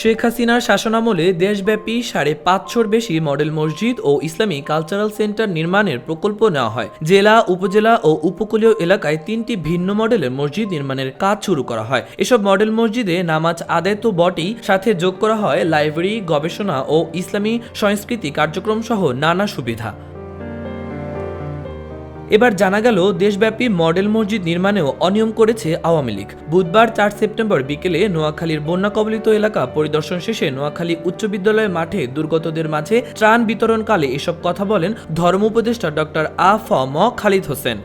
শেখ হাসিনার শাসনামলে দেশব্যাপী সাড়ে পাঁচশোর বেশি মডেল মসজিদ ও ইসলামী কালচারাল সেন্টার নির্মাণের প্রকল্প নেওয়া হয়। জেলা, উপজেলা ও উপকূলীয় এলাকায় তিনটি ভিন্ন মডেলের মসজিদ নির্মাণের কাজ শুরু করা হয়। এসব মডেল মসজিদে নামাজ, আদায়, তো বটেই, সাথে যোগ করা হয় লাইব্রেরি, গবেষণা ও ইসলামী সংস্কৃতি কার্যক্রম সহ নানা সুবিধা। এবার জানা গেল, দেশব্যাপী মডেল মসজিদ নির্মাণেও অনিয়ম করেছে আওয়ামী লীগ। বুধবার চার সেপ্টেম্বর বিকেলে নোয়াখালীর বন্যা কবলিত এলাকা পরিদর্শন শেষে নোয়াখালী উচ্চ বিদ্যালয়ের মাঠে দুর্গতদের মাঝে ত্রাণ বিতরণকালে এসব কথা বলেন ধর্ম উপদেষ্টা ডক্টর আ ফ ম খালিদ হোসেন।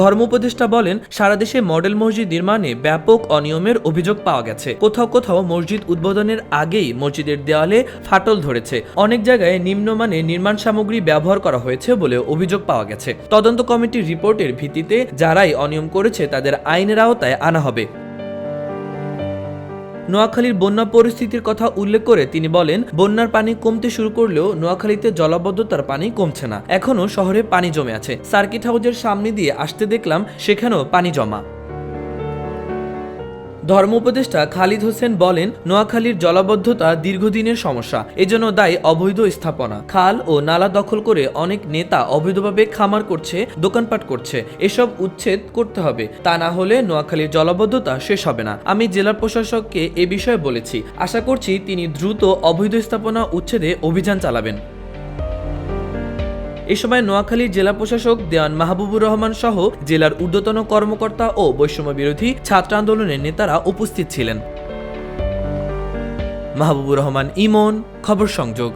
ধর্ম উপদেষ্টা বলেন, সারা দেশে মডেল মসজিদ নির্মাণে ব্যাপক অনিয়মের অভিযোগ পাওয়া গেছে। কোথাও কোথাও মসজিদ উদ্বোধনের আগেই মসজিদের দেওয়ালে ফাটল ধরেছে। অনেক জায়গায় নিম্নমানের নির্মাণ সামগ্রী ব্যবহার করা হয়েছে বলে অভিযোগ পাওয়া গেছে। তদন্ত কমিটির রিপোর্টের ভিত্তিতে যারাই অনিয়ম করেছে তাদের আইনের আওতায় আনা হবে। নোয়াখালীর বন্যা পরিস্থিতির কথা উল্লেখ করে তিনি বলেন, বন্যার পানি কমতে শুরু করলেও নোয়াখালীতে জলাবদ্ধতার পানি কমছে না। এখনও শহরে পানি জমে আছে। সার্কিট হাউজের সামনে দিয়ে আসতে দেখলাম, সেখানেও পানি জমা। ধর্ম উপদেষ্টা খালিদ হোসেন বলেন, নোয়াখালীর জলাবদ্ধতা দীর্ঘদিনের সমস্যা, এজন্য দায়ী অবৈধ স্থাপনা, খাল ও নালা দখল করে অনেক নেতা অবৈধভাবে খামার করছে, দোকানপাট করছে, এসব উচ্ছেদ করতে হবে, তা না হলে নোয়াখালীর জলাবদ্ধতা শেষ হবে না। আমি জেলা প্রশাসককে এ বিষয়ে বলেছি, আশা করছি তিনি দ্রুত অবৈধ স্থাপনা উচ্ছেদে অভিযান চালাবেন। এ সময় নোয়াখালীর জেলা প্রশাসক দেওয়ান মাহবুবুর রহমান সহ জেলার ঊর্ধ্বতন কর্মকর্তা ও বৈষম্য বিরোধী ছাত্র আন্দোলনের নেতারা উপস্থিত ছিলেন। মাহবুবুর রহমান, ইমন, খবর সংযোগ।